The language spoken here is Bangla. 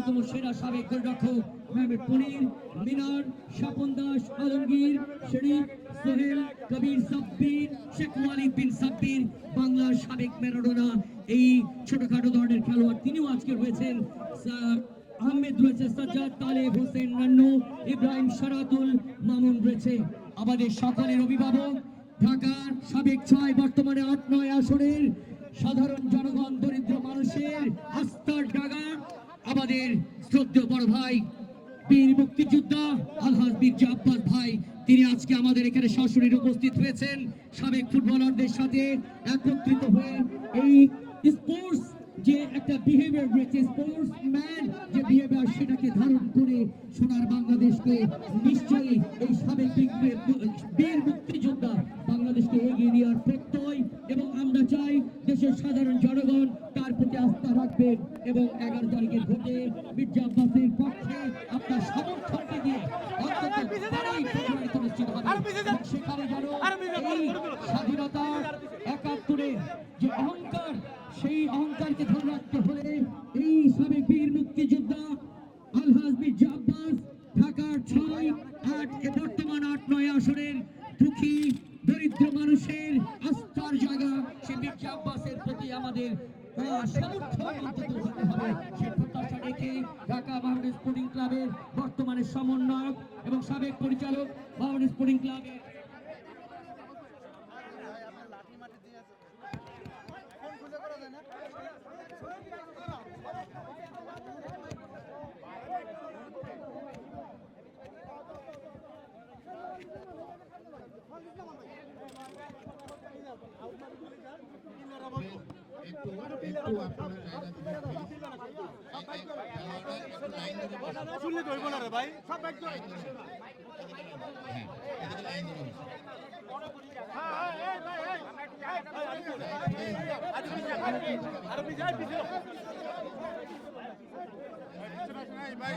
অন্যতম সেরা সাবেক গোলরক্ষক মোহাম্মদ পনির, মিনার, স্বপন দাস, আলমগীর, শরীফ, সোহেল, কবির সাব্বির, শেখ ওয়ালিদ বিন সাব্বির, বাংলার সাবেক ম্যারাডোনা। এই ছোটখাটো ধরনের খেলোয়াড় তিনিও আজকে রয়েছেন। আহমেদ রয়েছে সাজ্জাদ, তালেব হোসেন রান্নু ইব্রাহিম সারাতুল মামুন রয়েছে। আমাদের সকলের অভিভাবক, ঢাকার সাবেক ছয়, বর্তমানে আট, নয় আসনের সাধারণ জনগণ দরিদ্র মানুষের আস্থার ডাগা আমাদের শ্রদ্ধেয় বড় ভাই, বীর মুক্তিযোদ্ধা আলহাজ মির্জা আব্বাস ভাই। তিনি আজকে আমাদের এখানে সরাসরি উপস্থিত হয়েছেন। সাবেক ফুটবলারদের সাথে একত্রিত হয়ে এই স্পোর্টস যে একটা বিহেভিয়ার রয়েছে স্পোর্টস ম্যান যে বিহেভিয়ার সেটাকে ধারণ করে সোনার বাংলাদেশকে নিশ্চয়ই এই সাবেক বীর মুক্তিযোদ্ধা বাংলাদেশকে এগিয়ে নেওয়ার প্রত্যয়। এবং আমরা চাই দেশের সাধারণ জনগণ তার প্রতি আস্থা রাখবেন এবং এগারো তারিখের ভোটে মির্জা আব্বাসের পক্ষে আপনার সমর্থনকে দিয়ে অন্তত তারাই ফেব্রুয়ারিতে নিশ্চিত হবে এবং সেখানে যেন এই স্বাধীনতা একাত্তরে যে অহংকার সেই অহংকারকে ধরে রাখতে হলে এই সাবেক বীর মুক্তিযোদ্ধা আলহাজ মির্জা আব্বাস ঢাকার ছয় আট বর্তমান আট নয় আসনের দুঃখী দরিদ্র মানুষের আস্থার জায়গা সে মির্জা আব্বাসের প্রতি আমাদের ঢাকা বাংলাদেশ স্পোর্টিং ক্লাবের বর্তমানে সমন্বয়ক এবং সাবেক পরিচালক বাংলাদেশ স্পোর্টিং ক্লাবের একটু একটু আপনারা একটু। শুনলে হইব না রে ভাই সব হ্যাঁ বসুন। আরে পিছাই পিছাই ভাই,